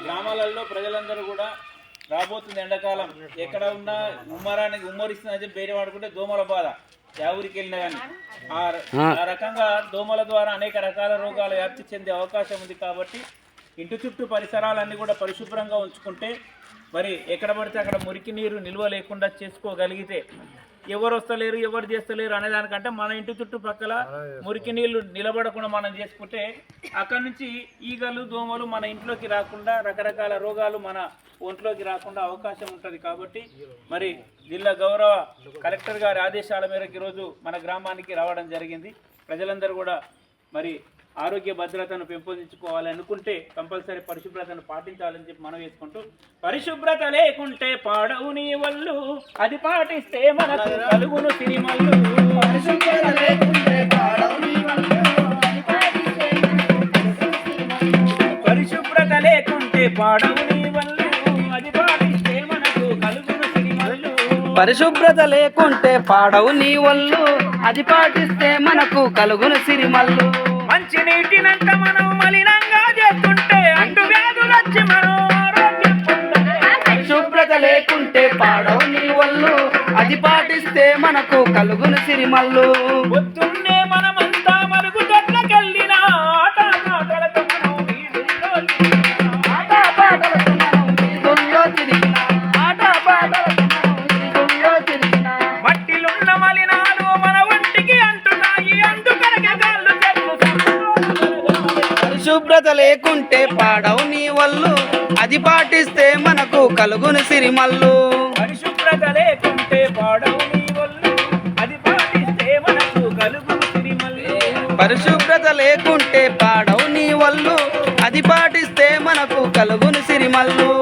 గ్రామాలలో ప్రజలందరూ కూడా రాబోతుంది ఎండాకాలం. ఎక్కడ ఉన్నా ఉమ్మరానికి ఉమ్మరిస్తుందని చెప్పి వేరే వాడుకుంటే దోమల బాధ. ఊరికి వెళ్ళినా కానీ ఆ రకంగా దోమల ద్వారా అనేక రకాల రోగాలు వ్యాప్తి చెందే అవకాశం ఉంది కాబట్టి ఇంటి చుట్టూ పరిసరాలన్నీ కూడా పరిశుభ్రంగా ఉంచుకుంటే మరి ఎక్కడ పడితే అక్కడ మురికి నీరు నిల్వ లేకుండా చేసుకోగలిగితే ఎవరు వస్తలేరు ఎవరు చేస్తలేరు అనే దానికంటే మన ఇంటి చుట్టుపక్కల మురికి నీళ్ళు నిలబడకుండా మనం చేసుకుంటే అక్కడ నుంచి ఈగలు దోమలు మన ఇంట్లోకి రాకుండా రకరకాల రోగాలు మన ఒంట్లోకి రాకుండా అవకాశం ఉంటుంది కాబట్టి మరి జిల్లా గౌరవ కలెక్టర్ గారి ఆదేశాల మేరకు ఈరోజు మన గ్రామానికి రావడం జరిగింది. ప్రజలందరూ కూడా మరి ఆరోగ్య భద్రతను పెంపొందించుకోవాలి అనుకుంటే కంపల్సరీ పరిశుభ్రతను పాటించాలని చెప్పి మనం వేసుకుంటూ పరిశుభ్రత లేకుంటే పాడవు నీ వల్లు అది పాటిస్తే మనకు కలుగును సిరిమల్లు. పరిశుభ్రత లేకుంటే పాడవు నీ వల్లు, అది పాటిస్తే పరిశుభ్రత లేకుంటే పాడవు నీ వల్లు అది పాటిస్తే మనకు కలుగును సిరిమల్లు. పరిశుభ్రత లేకుంటే పాడవు నీ వల్లు అది పాటిస్తే మనకు కలుగును సిరిమల్లు. మంచి నీటినంట మనం మలినంగా చేస్తుంటే అంటు వ్యాధులు వచ్చి మనం ఆరోగ్యం. పరిశుభ్రత లేకుంటే పాడవు నీ వల్లు అది పాటిస్తే మనకు కలుగును సిరిమల్లు పరిశుభ్రత లేకుంటే పాడవు నీ వల్లు. అది పాటిస్తే మనకు కలుగును సిరిమల్లు. పరిశుభ్రత లేకుంటే పాడవు నీ వల్లు. అది పాటిస్తే మనకు కలుగు సిరిమల్లి. పరిశుభ్రత లేకుంటే పాడవు నీ వల్లు. అది పాటిస్తే మనకు కలుగును సిరిమల్లు.